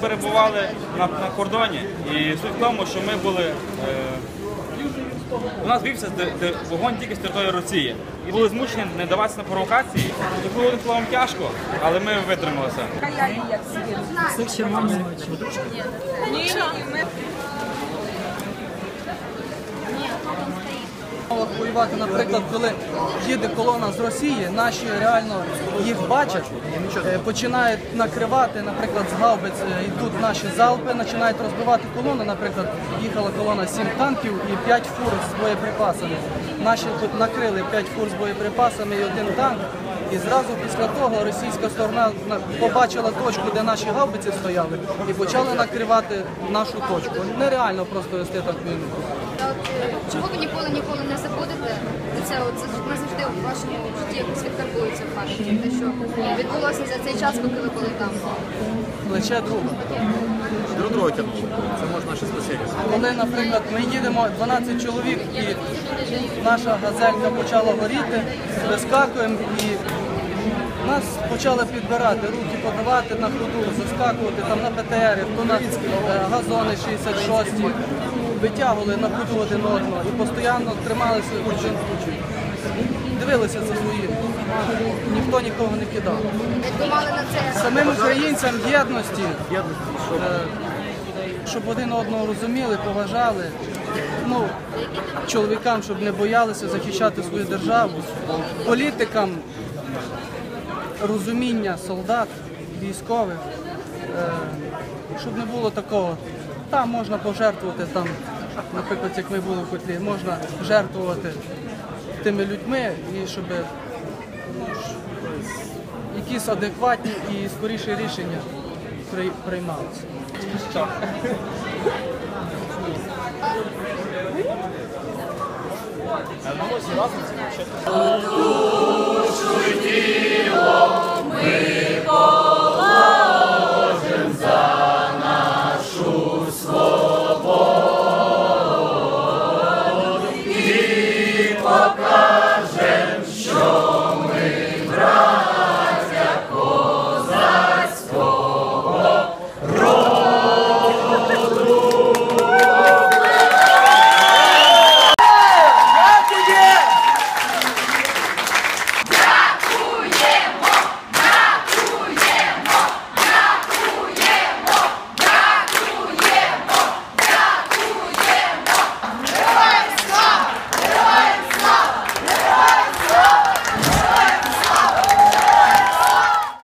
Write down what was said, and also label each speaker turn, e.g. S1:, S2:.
S1: Перебували на на кордоні, і суть в тому, що ми були. Е, у нас вівся де, де вогонь тільки з території Росії. І були змушені не даватися на провокації. Це було словом тяжко, але ми витрималися.
S2: Це червоні. Ні, воювати, наприклад, коли їде колона з Росії, наші реально їх бачать, е, починають накривати, наприклад, з гаубиць е, йдуть наші залпи, починають розбивати колону. Наприклад, їхала колона 7 танків і 5 фур з боєприпасами. Наші тут накрили 5 фур з боєприпасами і один танк. І зразу після того російська сторона побачила точку, де наші гаубиці стояли, і почали накривати нашу точку. Нереально просто вести так війну.
S3: Е, чого ви ніколи ніколи не забудете? Це от назавжди у вашому житті якось відкарбується в пам'яті. Те, що відбулося за цей час, поки ви були там.
S2: Плече друга.
S4: Друг друга тягнули. Це можна ще спасибі.
S2: Коли, наприклад, ми їдемо 12 чоловік і наша газелька почала горіти, вискакуємо і нас почали підбирати, руки подавати на ходу, заскакувати там на БТР, то на е, газони 66, витягували на один одного і постійно трималися кучу. Дивилися за свої. Ніхто нікого не кидав.
S3: На
S2: Самим українцям єдності, е, щоб один одного розуміли, поважали. Ну, чоловікам, щоб не боялися захищати свою державу, політикам розуміння солдат, військових, е, щоб не було такого. Там можна пожертвувати, там, наприклад, як ми були в котлі, можна жертвувати тими людьми і щоб ну, якісь адекватні і скоріше рішення при- приймалися.
S1: Е, ну, ось разом це